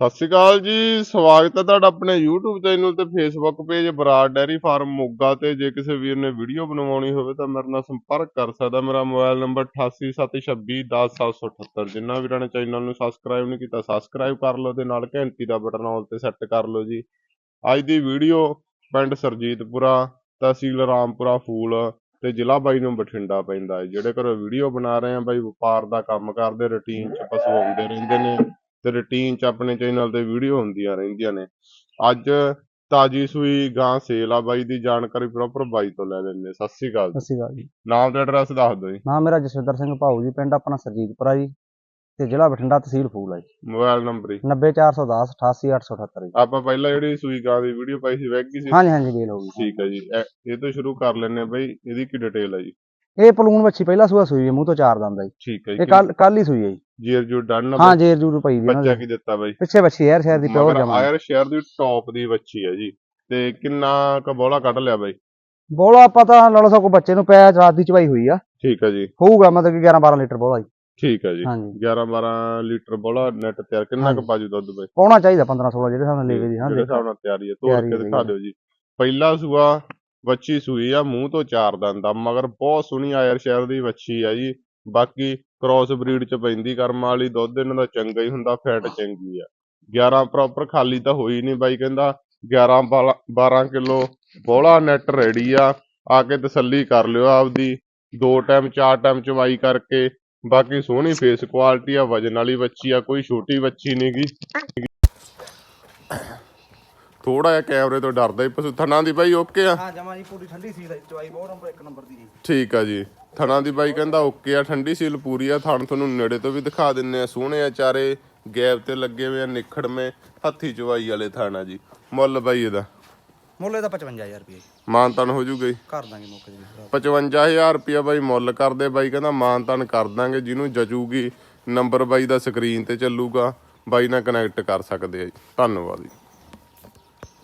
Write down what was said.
ਸਤਿ ਸ਼੍ਰੀ ਅਕਾਲ ਜੀ, ਸਵਾਗਤ ਹੈ ਤੁਹਾਡਾ ਆਪਣੇ YouTube ਚੈਨਲ ਤੇ Facebook page Brar dairy farm Moga ਤੇ। ਜੇ ਕਿਸੇ ਵੀਰ ਨੇ ਵੀਡੀਓ ਬਣਵਾਉਣੀ ਹੋਵੇ ਤਾਂ ਮੇਰੇ ਨਾਲ ਸੰਪਰਕ ਕਰ ਸਕਦਾ। ਮੇਰਾ ਮੋਬਾਈਲ ਨੰਬਰ 8876210778 ਜਿੰਨਾ ਵੀਰਾਂ ਨੇ ਚੈਨਲ ਨੂੰ ਸਬਸਕ੍ਰਾਈਬ ਨਹੀਂ ਕੀਤਾ ਸਬਸਕ੍ਰਾਈਬ ਕਰ ਲਓ। ਤੇ ਨਾਲ ਘੰਟੀ ਦਾ ਬਟਨ ਆਲ ਤੇ ਸੈੱਟ ਕਰ ਲਓ ਜੀ। ਅੱਜ ਦੀ ਵੀਡੀਓ ਪਿੰਡ ਸਰਜੀਤਪੁਰਾ, ਤਹਿਸੀਲ ਰਾਮਪੁਰਾ, ਫੂਲ ਤੇ ਜ਼ਿਲ੍ਹਾ ਬਾਈ ਨੂੰ ਬਠਿੰਡਾ ਪੈਂਦਾ ਹੈ। ਜਿਹੜੇ ਘਰੋਂ ਵੀਡੀਓ ਬਣਾ ਰਹੇ ਆ, ਬਾਈ ਵਪਾਰ ਦਾ ਕੰਮ ਕਰਦੇ ਰੁਟੀਨ ਚ ਪਸ਼ੂ ਆਉਂਦੇ ਰਹਿੰਦੇ ਨੇ। ਤੇ ਰੁਟੀਨ ਚ ਆਪਣੇ ਚੈਨਲ ਤੇ ਵੀਡੀਓ ਹੁੰਦੀਆਂ ਰਹਿੰਦੀਆਂ ਨੇ। ਅੱਜ ਤਾਜੀ ਸੂਈ ਗਾਂ ਸੇਲ ਆ ਬਾਈ ਦੀ ਜਾਣਕਾਰੀ ਪ੍ਰੋਪਰ ਬਾਈ ਤੋਂ ਲੈ ਲੈਂਦੇ ਸਤਿ ਸ਼੍ਰੀ ਅਕਾਲ ਸਤਿ ਸ਼੍ਰੀ ਅਕਾਲ ਜੀ। ਨਾਮ ਤੇ ਐਡਰੈਸ ਦੱਸ ਦਿਓ ਜੀ। ਨਾਮ ਮੇਰਾ ਜਸਵਿੰਦਰ ਸਿੰਘ ਭਾਊ ਜੀ ਪਿੰਡ ਆਪਣਾ ਸਰਜੀਤਪੁਰਾ ਜੀ ਤੇ ਜ਼ਿਲ੍ਹਾ ਬਠਿੰਡਾ ਤਹਿਸੀਲ ਫੂਲ ਹੈ ਜੀ। ਮੋਬਾਈਲ ਨੰਬਰ ਜੀ। 90410 88878 ਜੀ। ਆਪਾਂ ਪਹਿਲਾਂ ਜਿਹੜੀ ਸੂਈ ਗਾਂ ਦੀ ਵੀਡੀਓ ਪਾਈ ਸੀ ਵੈਗੀ ਸੀ? ਹਾਂਜੀ ਹਾਂਜੀ ਡੀਲ ਹੋ ਗਈ ਠੀਕ ਹੈ ਜੀ। ਇਹ ਇਹ ਤੋਂ ਸ਼ੁਰੂ ਕਰ ਲੈਂਦੇ ਆ ਬਾਈ। ਇਹਦੀ ਕੀ ਡਿਟੇਲ ਹੈ ਜੀ? ਇਹ ਪਲੂਣ ਵੱਛੀ ਪਹਿਲਾ ਸੂਆ ਸੂਈ ਹੈ ਮੂੰਹ ਤੋਂ ਚਾਰ ਦੰਦ ਹੈ ਜੀ। ਠੀਕ ਹੈ ਇਹ ਜੀ ਕੱਲ ਕੱਲ ਹੀ ਸੂਈ ਹੈ ਜੀ। ਜੀਰ ਜੂ ਡਨ ਹਾਂ ਜੇਰ ਜੂਰ ਪਈ ਦੀ ਬੱਚਾ ਕੀ ਦਿੱਤਾ ਬਾਈ? ਪਿੱਛੇ ਵੱਛੀ ਯਾਰ ਸ਼ਹਿਰ ਦੀ ਪਿਓਰ ਜਮਾ। ਆਇਰ ਸ਼ਹਿਰ ਦੀ ਟੌਪ ਦੀ ਬੱਚੀ ਹੈ ਜੀ। ਤੇ ਕਿੰਨਾ ਕ ਬੋਲਾ ਕੱਢ ਲਿਆ ਬਾਈ? ਬੋਲਾ ਆਪਾਂ ਤਾਂ ਲੜੋ ਸੋ ਕੋ ਬੱਚੇ ਨੂੰ ਪਿਆ ਰਾਤ ਦੀ ਚਵਾਈ ਹੋਈ ਆ। ਠੀਕ ਹੈ ਜੀ। ਹੋਊਗਾ ਮਤਲਬ ਕਿ 11 12 ਲੀਟਰ ਬੋਲਾ ਜੀ। ਠੀਕ ਹੈ ਜੀ। ਹਾਂਜੀ। 11 12 ਲੀਟਰ ਬੋਲਾ ਨੈਟ ਤਿਆਰ। ਕਿੰਨਾ ਕ। ਪਾਜੂ ਦੁੱਧ ਬਾਈ? ਪਾਉਣਾ ਚਾਹੀਦਾ 15 16 ਜਿਹੜੇ ਹਿਸਾਬ ਨਾਲ ਲੇਵੇ ਦੀ ਹਾਂ ਜਿਹੜੇ ਹਿਸਾਬ ਨਾਲ ਤਿਆਰੀ ਹੈ ਤੋੜ ਕੇ ਦਿਖਾ। ਦਿਓ ਜੀ। ਪਹਿਲਾ ਸੂਆ ਵੱਛੀ ਸੂਈ ਆ ਮੂੰਹ ਤੋਂ ਚਾਰ ਦੰਦ ਆ ਮਗਰ ਬਹੁਤ ਸੋਹਣੀ ਆਇਰ ਸ਼ਹਿਰ ਦੀ ਵੱਛੀ ਆ ਜੀ। ਬਾਕੀ ਕ੍ਰਾਸ ਬਰੀਡ ਚ ਪੈਂਦੀ ਕਰਮਾਂ ਵਾਲੀ ਦੁੱਧ ਇਹਨਾਂ ਦਾ ਚੰਗਾ ਹੀ ਹੁੰਦਾ ਫੈਟ ਚੰਗੀ ਆ। 11 ਪ੍ਰੋਪਰ ਖਾਲੀ ਤਾਂ ਹੋਈ ਨਹੀਂ ਬਾਈ ਕਹਿੰਦਾ 11 12 ਕਿਲੋ ਬੋਲਾ ਨੈਟ ਰੈਡੀ ਆ ਆ ਕੇ ਤਸੱਲੀ ਕਰ ਲਿਓ ਆਪਦੀ ਦੋ ਟਾਈਮ ਚਾਰ ਟਾਈਮ ਚਵਾਈ ਕਰਕੇ ਬਾਕੀ ਸੋਹਣੀ ਫੇਸ ਕੁਆਲਿਟੀ ਆ ਵਜਨ ਵਾਲੀ ਬੱਚੀ ਆ ਕੋਈ ਛੋਟੀ ਬੱਚੀ ਨਹੀਂਗੀ ਥੋੜਾ ਜਿਹਾ ਕੈਮਰੇ ਤੋਂ ਡਰਦਾ ਹੀ ਪਸ਼ੂ। ਥਣਾ ਦੀ ਬਾਈ ਓਕੇ ਆ? ਹਾਂ ਜਮਾ ਜੀ ਪੂਰੀ ਠੰਡੀ ਸੀ ਚਵਾਈ ਬਹੁਤ ਨੰਬਰ 1 ਨੰਬਰ ਦੀ। ਜੀ ਠੀਕ ਆ ਜੀ। ਥਣਾ ਦੀ ਬਾਈ ਕਹਿੰਦਾ ਓਕੇ ਆ ਠੰਡੀ ਸੀਲ ਪੂਰੀ ਆ। ਥਣ ਤੁਹਾਨੂੰ ਨੇੜੇ ਤੋਂ ਵੀ ਦਿਖਾ ਦਿੰਨੇ ਆ। ਸੋਹਣੇ ਆ ਚਾਰੇ ਗੈਪ ਤੇ ਲੱਗੇ ਹੋਏ ਆ ਨਿਖੜਵੇਂ ਹੱਥੀ ਚਵਾਈ ਵਾਲੇ ਥਾਣਾ ਜੀ। ਮੁੱਲ ਬਾਈ ਇਹਦਾ? ਮੁੱਲ ਇਹਦਾ 55000 ਰੁਪਏ। ਮਾਨਤਨ ਹੋ ਜੂਗਾ ਜੀ। ਕਰ ਦਾਂਗੇ ਮੌਕੇ ਦੇ 55000 ਰੁਪਿਆ ਬਾਈ ਮੁੱਲ ਕਰਦੇ ਬਾਈ ਕਹਿੰਦਾ ਮਾਨਤਨ ਕਰ ਦਾਂਗੇ ਜਿਹਨੂੰ ਜਚੂਗੀ ਨੰਬਰ ਬਾਈ ਦਾ ਸਕਰੀਨ ਤੇ ਚੱਲੂਗਾ। ਬਾਈ ਨਾਲ ਕਨੈਕਟ ਕਰ ਸਕਦੇ ਆ ਜੀ। ਧੰਨਵਾਦ ਜੀ।